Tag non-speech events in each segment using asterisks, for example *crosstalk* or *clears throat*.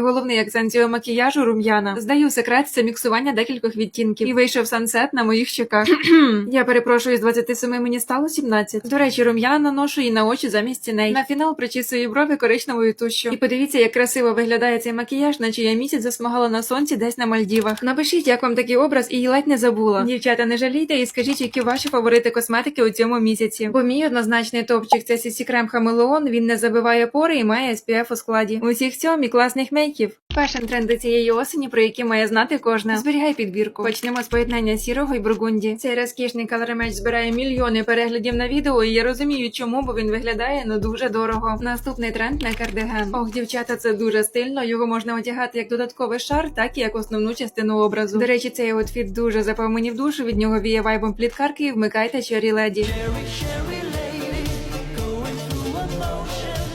головний акцент цього макіяжу рум'яна. Здаю секрет це міксування декількох відтінків. І вийшов сансет на моїх щеках. *clears throat* я перепрошую, з 27 мені стало 17. До речі, рум'яна наношу і на очі замість ціней. На фінал причісую брови коричневою тушшю. І подивіться, як красиво виглядає цей макіяж, наче я місяць засмагала на сонці десь на Мальдівах. Напишіть, як вам такий образ, і ледь не забула. Дівчата, не жалійте і скажіть, які ваші фаворити косметики у цьому місяці. Бо мій однозначний топчик це CC крем Хамелеон. Він не забиває пори і має SPF у складі. Усіх цьому і класних мейків. Фешн тренди цієї осені, про які має знати кожна. Зберігай підбірку. Почнемо з поєднання сірого і бургунді. Цей розкішний калоремеч збирає мільйони переглядів на відео, і я розумію, чому, бо він виглядає ну дуже дорого. Наступний тренд на кардиган. Ох, дівчата, це дуже стильно. Його можна одягати як додатковий шар, так і як основну частину образу. До речі, цей outfіт дуже запав мені в душу. Від нього віє вайбом пліткарки і вмикайте чорі леді.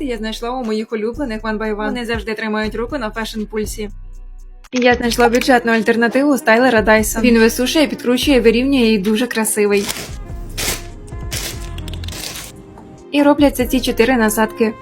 аутфіти я знайшла у моїх улюблених One by One. Вони завжди тримають руку на фешн пульсі. Я знайшла бюджетну альтернативу стайлера Dyson. Він висушує, підкручує, вирівнює і дуже красивий. І робляться ці чотири насадки.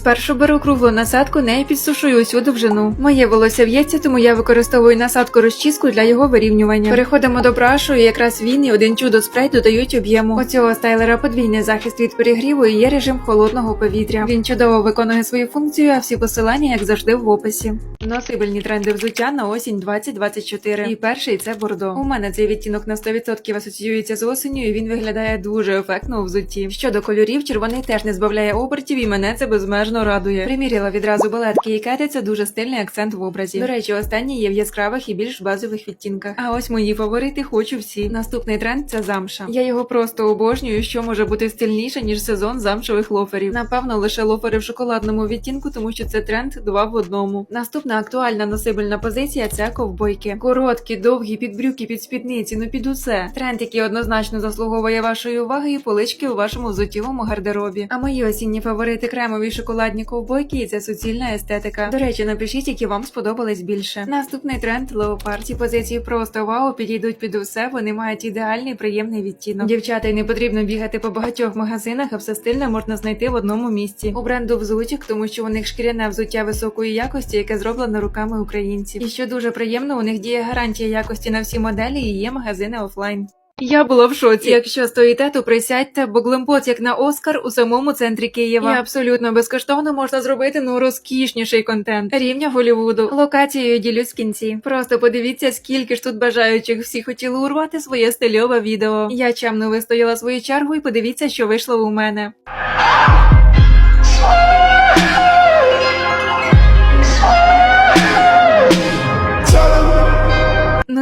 Спершу беру круглу насадку, нею підсушую усю довжину. Моє волосся в'ється, тому я використовую насадку розчіску для його вирівнювання. Переходимо до брашу, і якраз він і один чудо спрей додають об'єму. У цього стайлера подвійний захист від перегріву і є режим холодного повітря. Він чудово виконує свою функцію, а всі посилання, як завжди, в описі. Носибельні тренди взуття на осінь 2024. І перший це бордо. У мене цей відтінок на 100% асоціюється з осенню, і він виглядає дуже ефектно у взутті. Щодо кольорів, червоний теж не збавляє обертів, і мене це безмежно радує. Приміряла відразу балетки і кети це дуже стильний акцент в образі. До речі, останні є в яскравих і більш базових відтінках. А ось мої фаворити хочу всі. Наступний тренд це замша. Я його просто обожнюю, що може бути стильніше, ніж сезон замшевих лоферів. Напевно, лише лофери в шоколадному відтінку, тому що це тренд два в одному. Наступна актуальна носибельна позиція це ковбойки. Короткі, довгі, під брюки, під спідниці, ну під усе. Тренд, який однозначно заслуговує вашої уваги і полички у вашому взуттєвому гардеробі. А мої осінні фаворити кремові шоколадні ковбойки і це суцільна естетика. До речі, напишіть, які вам сподобались більше. Наступний тренд леопард. Ці позиції просто вау, підійдуть під усе. Вони мають ідеальний приємний відтінок. Дівчата, й не потрібно бігати по багатьох магазинах, а все стильне можна знайти в одному місці. У бренду взутік, тому що у них шкіряне взуття високої якості, яке зроблено руками українців. І що дуже приємно, у них діє гарантія якості на всі моделі і є магазини офлайн. Я була в шоці. Якщо стоїте, то присядьте, бо глимпот, як на Оскар, у самому центрі Києва. І абсолютно безкоштовно можна зробити ну розкішніший контент рівня Голівуду. Локацією ділюсь в кінці. Просто подивіться, скільки ж тут бажаючих всі хотіли урвати своє стильове відео. Я чемно вистояла свою чергу і подивіться, що вийшло у мене.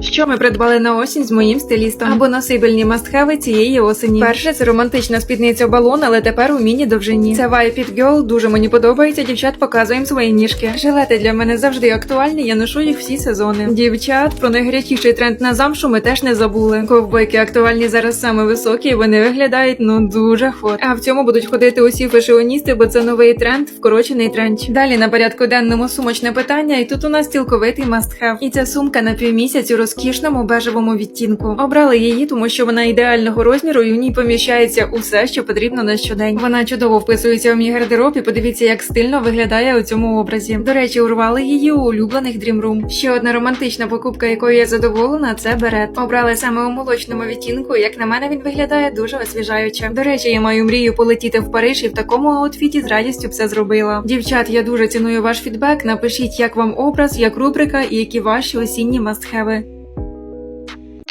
Що ми придбали на осінь з моїм стилістом або носибельні мастхеви цієї осені. Перше це романтична спідниця балон, але тепер у міні довжині. Це Vibe It Girl, дуже мені подобається. Дівчат показуємо свої ніжки. Жилети для мене завжди актуальні. Я ношу їх всі сезони. Дівчат про найгарячіший тренд на замшу ми теж не забули. Ковбойки актуальні зараз саме високі, і вони виглядають ну дуже хот. А в цьому будуть ходити усі фешіоністи, бо це новий тренд, вкорочений тренч. Далі на порядку денному сумочне питання, і тут у нас цілковитий have. І ця сумка на півмісяцю розкішному бежевому відтінку. Обрали її, тому що вона ідеального розміру і в ній поміщається усе, що потрібно на щодень. Вона чудово вписується в мій гардероб і подивіться, як стильно виглядає у цьому образі. До речі, урвали її у улюблених Dream Room. Ще одна романтична покупка, якою я задоволена, це берет. Обрали саме у молочному відтінку. Як на мене, він виглядає дуже освіжаюче. До речі, я маю мрію полетіти в Париж і в такому аутфіті з радістю все зробила. Дівчат, я дуже ціную ваш фідбек. Напишіть, як вам образ, як рубрика і які ваші осінні мастхеви.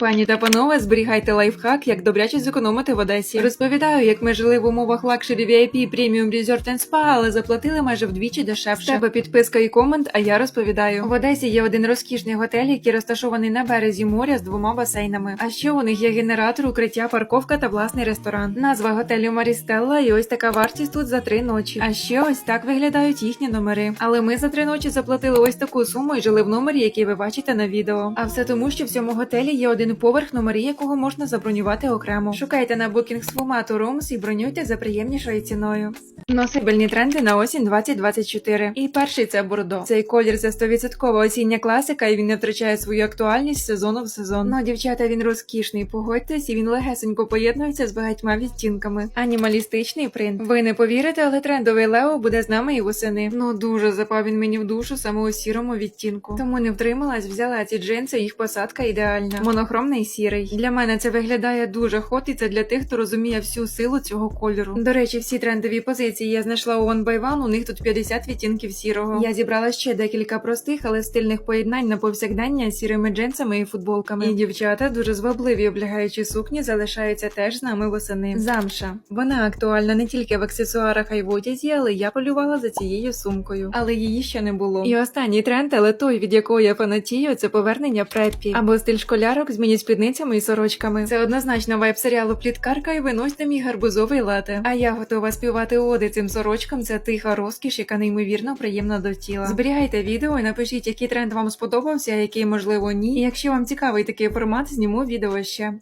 Пані та панове, зберігайте лайфхак, як добряче зекономити в Одесі. Розповідаю, як ми жили в умовах лакшері VIP Premium Resort and Spa, але заплатили майже вдвічі дешевше. Тебе підписка і комент, а я розповідаю. В Одесі є один розкішний готель, який розташований на березі моря з двома басейнами. А ще у них є генератор, укриття, парковка та власний ресторан. Назва готелю Марістелла, і ось така вартість тут за три ночі. А ще ось так виглядають їхні номери. Але ми за три ночі заплатили ось таку суму і жили в номері, який ви бачите на відео. А все тому, що в цьому готелі є один поверх, номери якого можна забронювати окремо. Шукайте на Booking Sfumato Rooms і бронюйте за приємнішою ціною. Носибельні тренди на осінь 2024. І перший це бордо. Цей колір це 100% осіння класика, і він не втрачає свою актуальність з сезону в сезон. Ну, дівчата, він розкішний. Погодьтесь, і він легесенько поєднується з багатьма відтінками. Анімалістичний принт. Ви не повірите, але трендовий Лео буде з нами і восени. Ну дуже запав він мені в душу саме у сірому відтінку. Тому не втрималась, взяла ці джинси, їх посадка ідеальна. Монохромний сірий. Для мене це виглядає дуже хот, і це для тих, хто розуміє всю силу цього кольору. До речі, всі трендові позиції я знайшла у One by One, у них тут 50 відтінків сірого. Я зібрала ще декілька простих, але стильних поєднань на повсякдення з сірими джинсами і футболками. І дівчата дуже звабливі облягаючі сукні залишаються теж з нами восени. Замша. Вона актуальна не тільки в аксесуарах, а й в одязі, але я полювала за цією сумкою. Але її ще не було. І останній тренд, але той, від якого я фанатію, це повернення преппі. Або стиль школярок змінять спідницями і сорочками. Це однозначно вайб серіалу Пліткарка і виносьте мій гарбузовий лате. А я готова співати оди цим сорочкам. Це тиха розкіш, яка неймовірно приємна до тіла. Зберігайте відео і напишіть, який тренд вам сподобався, а який можливо ні. І якщо вам цікавий такий формат, зніму відео ще.